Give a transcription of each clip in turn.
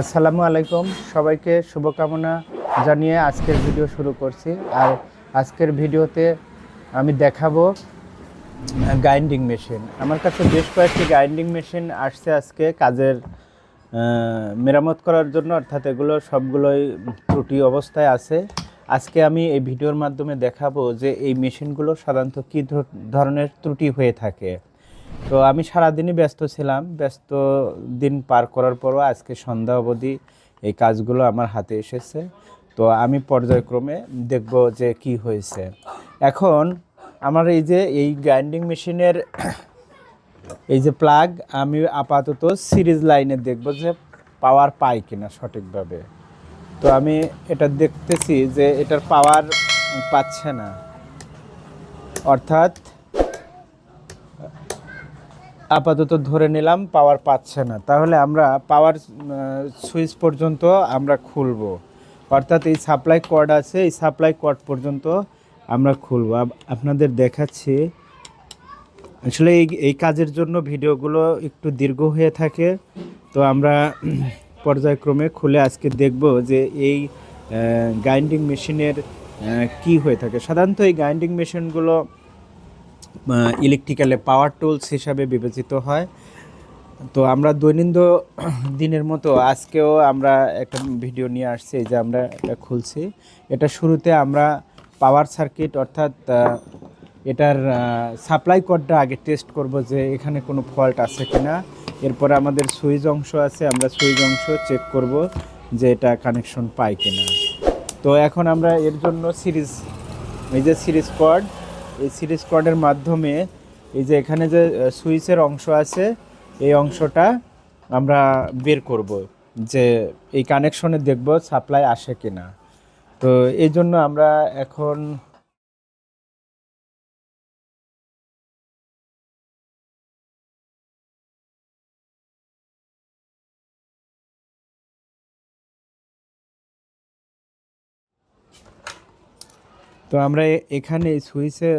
আসসালামু আলাইকুম। সবাইকে শুভকামনা জানিয়ে আজকের ভিডিও শুরু করছি। আর আজকের ভিডিওতে আমি দেখাবো গ্রাইন্ডিং মেশিন আমার কাছে বেশ কয়েকটি গ্রাইন্ডিং মেশিন আসছে আজকে কাজের মেরামত করার জন্য। অর্থাৎ এগুলো সবগুলোই ত্রুটি অবস্থায় আছে। আজকে আমি এই ভিডিওর মাধ্যমে দেখাবো যে এই মেশিনগুলো সাধারণত কী ধরনের ত্রুটি হয়ে থাকে। তো আমি সারাদিনই ব্যস্ত ছিলাম। ব্যস্ত দিন পার করার পরও আজকে সন্ধ্যা অবধি এই কাজগুলো আমার হাতে এসেছে। তো আমি পর্যায়ক্রমে দেখব যে কি হয়েছে। এখন আমার এই যে, এই গ্রাইন্ডিং মেশিনের এই যে প্লাগ আমি আপাতত সিরিজ লাইনে দেখব যে পাওয়ার পাই কিনা সঠিকভাবে। তো আমি এটা দেখতেছি যে এটার পাওয়ার পাচ্ছে না। অর্থাৎ আপাতত ধরে নিলাম পাওয়ার পাচ্ছে না। তাহলে আমরা পাওয়ার সুইচ পর্যন্ত আমরা খুলব। অর্থাৎ এই সাপ্লাই কর্ড আছে, এই সাপ্লাই কর্ড পর্যন্ত আমরা খুলব। আপনাদের দেখাচ্ছি। আসলে এই এই কাজের জন্য ভিডিওগুলো একটু দীর্ঘ হয়ে থাকে। তো আমরা পর্যায়ক্রমে খুলে আজকে দেখব যে এই গ্রাইন্ডিং মেশিনের কি হয়ে থাকে। সাধারণত এই গ্রাইন্ডিং মেশিনগুলো ইলেকট্রিক্যালে পাওয়ার টুলস হিসাবে বিবেচিত হয়। তো আমরা দৈনন্দিন দিনের মতো আজকেও আমরা একটা ভিডিও নিয়ে আসছি যে আমরা এটা খুলছি। এটা শুরুতে আমরা পাওয়ার সার্কিট অর্থাৎ এটার সাপ্লাই কোডটা আগে টেস্ট করব যে এখানে কোনো ফল্ট আছে কিনা। এরপরে আমাদের সুইচ অংশ আছে, আমরা সুইচ অংশ চেক করব যে এটা কানেকশন পায় কিনা। তো এখন আমরা এর জন্য সিরিজ এই যে সিরিজ কর্ড এই সিরিজ কর্ডের মাধ্যমে এই যে এখানে যে সুইচের অংশ আছে, এই অংশটা আমরা বের করব যে এই কানেকশনে দেখব সাপ্লাই আসে কিনা। তো এই জন্য আমরা এখন তো আমরা এখানে সুইচে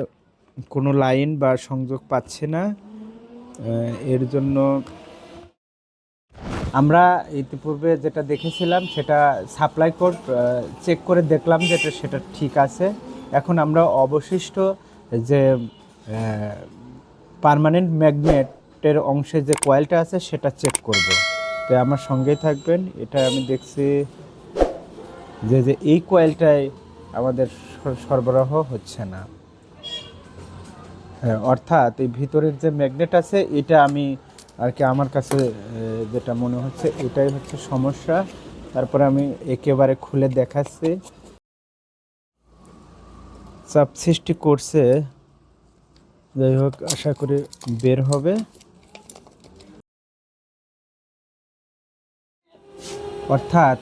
কোনো লাইন বা সংযোগ পাচ্ছি না। এর জন্য আমরা ইতিপূর্বে যেটা দেখেছিলাম সেটা সাপ্লাই কোড চেক করে দেখলাম যে এটা সেটা ঠিক আছে। এখন আমরা অবশিষ্ট যে পার্মানেন্ট ম্যাগনেটের অংশে যে কয়েলটা আছে সেটা চেক করব। তো আমার সঙ্গেই থাকবেন। এটা আমি দেখছি যে যে এই কয়েলটাই আমাদের সরবরাহ হচ্ছে না। হ্যাঁ অর্থাৎ এই ভিতরের যে ম্যাগনেট আছে, এটা আমি আর কি আমার কাছে যেটা মনে হচ্ছে, এটাই হচ্ছে সমস্যা। তারপরে আমি একেবারে খুলে দেখাচ্ছি। চাপ সৃষ্টি করছে। যাই হোক, আশা করি বের হবে। অর্থাৎ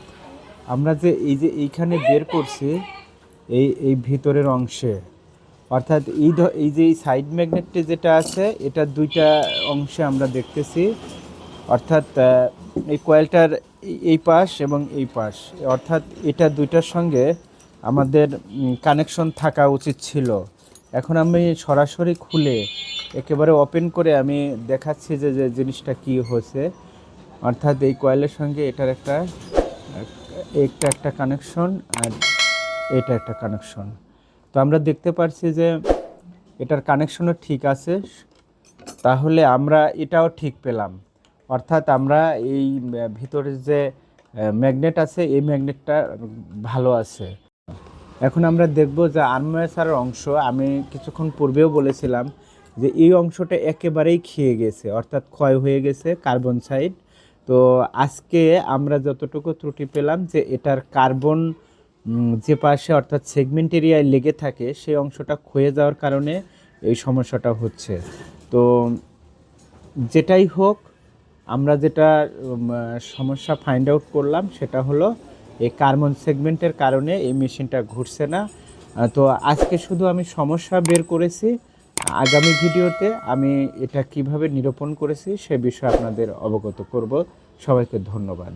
আমরা যে এই যে এইখানে বের করছি এই এই ভিতরের অংশে। অর্থাৎ এই এই যে এই সাইড ম্যাগনেটটি যেটা আছে, এটা দুইটা অংশে আমরা দেখতেছি। অর্থাৎ এই কয়েলটার এই পাশ এবং এই পাশ। অর্থাৎ এটা দুইটার সঙ্গে আমাদের কানেকশন থাকা উচিত ছিল। এখন আমি সরাসরি খুলে একেবারে ওপেন করে আমি দেখাচ্ছি যে যে জিনিসটা কি হয়েছে। অর্থাৎ এই কয়েলের সঙ্গে এটার একটা একটা একটা কানেকশন আর এটা একটা কানেকশন তো আমরা দেখতে পারছি যে এটার কানেকশনও ঠিক আছে তাহলে আমরা এটাও ঠিক পেলাম। অর্থাৎ আমরা এই আহ, ভিতরের যে ম্যাগনেট আছে এই ম্যাগনেটটা ভালো আছে। এখন আমরা দেখব যে আর্মেচারের অংশ আমি কিছুক্ষণ পূর্বেও বলেছিলাম যে এই অংশটা একেবারেই খেয়ে গেছে অর্থাৎ ক্ষয় হয়ে গেছে কার্বন সাইড তো আজকে আমরা যতটুকু ত্রুটি পেলাম যে এটার কার্বন যে পাশে অর্থাৎ সেগমেন্ট এরিয়ায় লেগে থাকে, সেই অংশটা ক্ষয়ে যাওয়ার কারণে এই সমস্যাটা হচ্ছে। তো যেটাই হোক, আমরা যেটা সমস্যা ফাইন্ড আউট করলাম, সেটা হলো এই কার্বন সেগমেন্টের কারণে এই মেশিনটা ঘুরছে না। তো আজকে শুধু আমি সমস্যা বের করেছি, আগামী ভিডিওতে আমি এটা কীভাবে নিরূপণ করেছি সে বিষয়ে আপনাদের অবগত করব। সবাইকে ধন্যবাদ।